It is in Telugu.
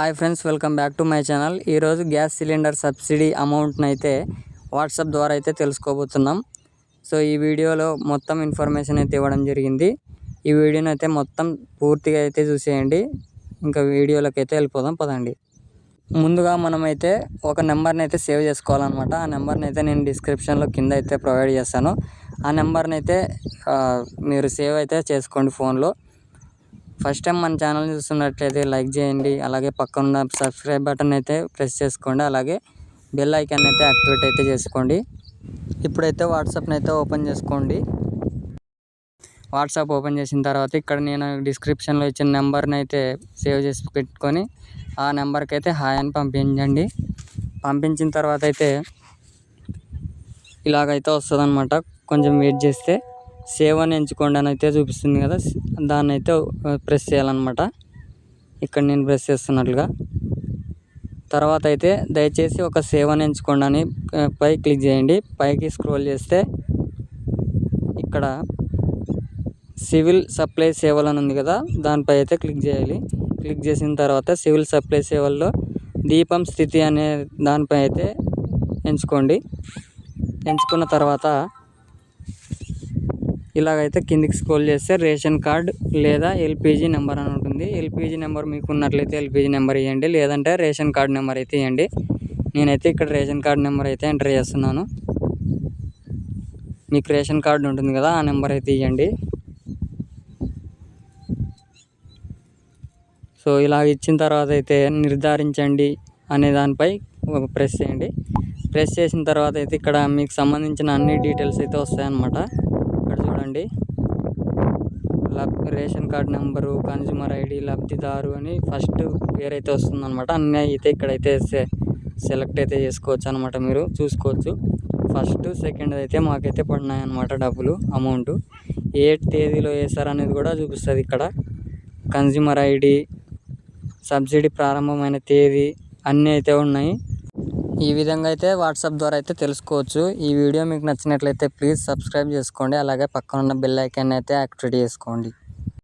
Hi friends welcome back to my channel. ఈరోజు గ్యాస్ సిలిండర్ సబ్సిడీ అమౌంట్ని అయితే వాట్సాప్ ద్వారా అయితే తెలుసుకోబోతున్నాం. సో ఈ వీడియోలో మొత్తం ఇన్ఫర్మేషన్ అయితే ఇవ్వడం జరిగింది. ఈ వీడియోని అయితే మొత్తం పూర్తిగా అయితే చూసేయండి. ఇంకా వీడియోలోకి అయితే వెళ్ళిపోదాం పదండి. ముందుగా మనమైతే ఒక నెంబర్ని అయితే సేవ్ చేసుకోవాలన్నమాట. ఆ నెంబర్ని అయితే నేను డిస్క్రిప్షన్లో కింద అయితే ప్రొవైడ్ చేస్తాను. ఆ నెంబర్ని అయితే మీరు సేవ్ అయితే చేసుకోండి ఫోన్లో. ఫస్ట్ టైం మన ఛానల్ చూస్తున్నట్లయితే లైక్ చేయండి అలాగే పక్కన సబ్స్క్రైబ్ బటన్ అయితే ప్రెస్ చేసుకోండి అలాగే బెల్ ఐకాన్ అయితే యాక్టివేట్ అయితే చేసుకోండి. ఇప్పుడైతే వాట్సాప్ని అయితే ఓపెన్ చేసుకోండి. వాట్సాప్ ఓపెన్ చేసిన తర్వాత ఇక్కడ నేను డిస్క్రిప్షన్లో ఇచ్చిన నెంబర్ని అయితే సేవ్ చేసి పెట్టుకొని ఆ నెంబర్కి అయితే హాయ్ అని పంపించండి. పంపించిన తర్వాత అయితే ఇలాగైతే వస్తుంది అనమాట కొంచెం వెయిట్ చేస్తే సేవ్ అని ఎంచుకోండి అని అయితే చూపిస్తుంది కదా. దాన్ని అయితే ప్రెస్ చేయాలన్నమాట. ఇక్కడ నేను ప్రెస్ చేస్తున్నట్లుగా. తర్వాత అయితే దయచేసి ఒక సేవ్ అని ఎంచుకోండి అని పై క్లిక్ చేయండి. పైకి స్క్రోల్ చేస్తే ఇక్కడ సివిల్ సప్లై సేవలు అని ఉంది కదా. దానిపై అయితే క్లిక్ చేయాలి. క్లిక్ చేసిన తర్వాత సివిల్ సప్లై సేవల్లో దీపం స్థితి అనే దానిపై అయితే ఎంచుకోండి. ఎంచుకున్న తర్వాత ఇలాగైతే కిందికి స్క్రోల్ చేస్తే రేషన్ కార్డ్ లేదా ఎల్పిజి నెంబర్ అని ఉంటుంది. ఎల్పిజి నెంబర్ మీకు ఉన్నట్లయితే ఎల్పిజి నెంబర్ ఇవ్వండి లేదంటే రేషన్ కార్డ్ నెంబర్ అయితే ఇవ్వండి నేనైతే ఇక్కడ రేషన్ కార్డ్ నెంబర్ అయితే ఎంటర్ చేస్తున్నాను. మీకు రేషన్ కార్డు ఉంటుంది కదా ఆ నెంబర్ అయితే ఇవ్వండి సో ఇలా ఇచ్చిన తర్వాత అయితే నిర్ధారించండి అనే దానిపై ప్రెస్ చేయండి. ప్రెస్ చేసిన తర్వాత అయితే ఇక్కడ మీకు సంబంధించిన అన్ని డీటెయిల్స్ అయితే వస్తాయన్నమాట. ఇక్కడ చూడండి. Ration card number consumer ID లబ్ధిదారు అని ఫస్ట్ పేరైతే వస్తుందన్నమాట. అన్నీ అయితే ఇక్కడైతే సె సెలెక్ట్ అయితే చేసుకోవచ్చు అనమాట మీరు. చూసుకోవచ్చు. ఫస్ట్ సెకండ్ అయితే మాకైతే పడినాయి అనమాట డబ్బులు అమౌంట్. ఏ తేదీలో వేసారనేది కూడా చూపిస్తుంది ఇక్కడ. కన్జ్యూమర్ ఐడి సబ్సిడీ ప్రారంభమైన తేదీ అన్నీ అయితే ఉన్నాయి. ఈ విధంగా అయితే వాట్సాప్ ద్వారా అయితే తెలుసుకోవచ్చు. ఈ వీడియో మీకు నచ్చినట్లయితే ప్లీజ్ సబ్స్క్రైబ్ చేసుకోండి. అలాగే పక్కన ఉన్న బెల్ ఐకాన్ అయితే యాక్టివేట్ చేసుకోండి.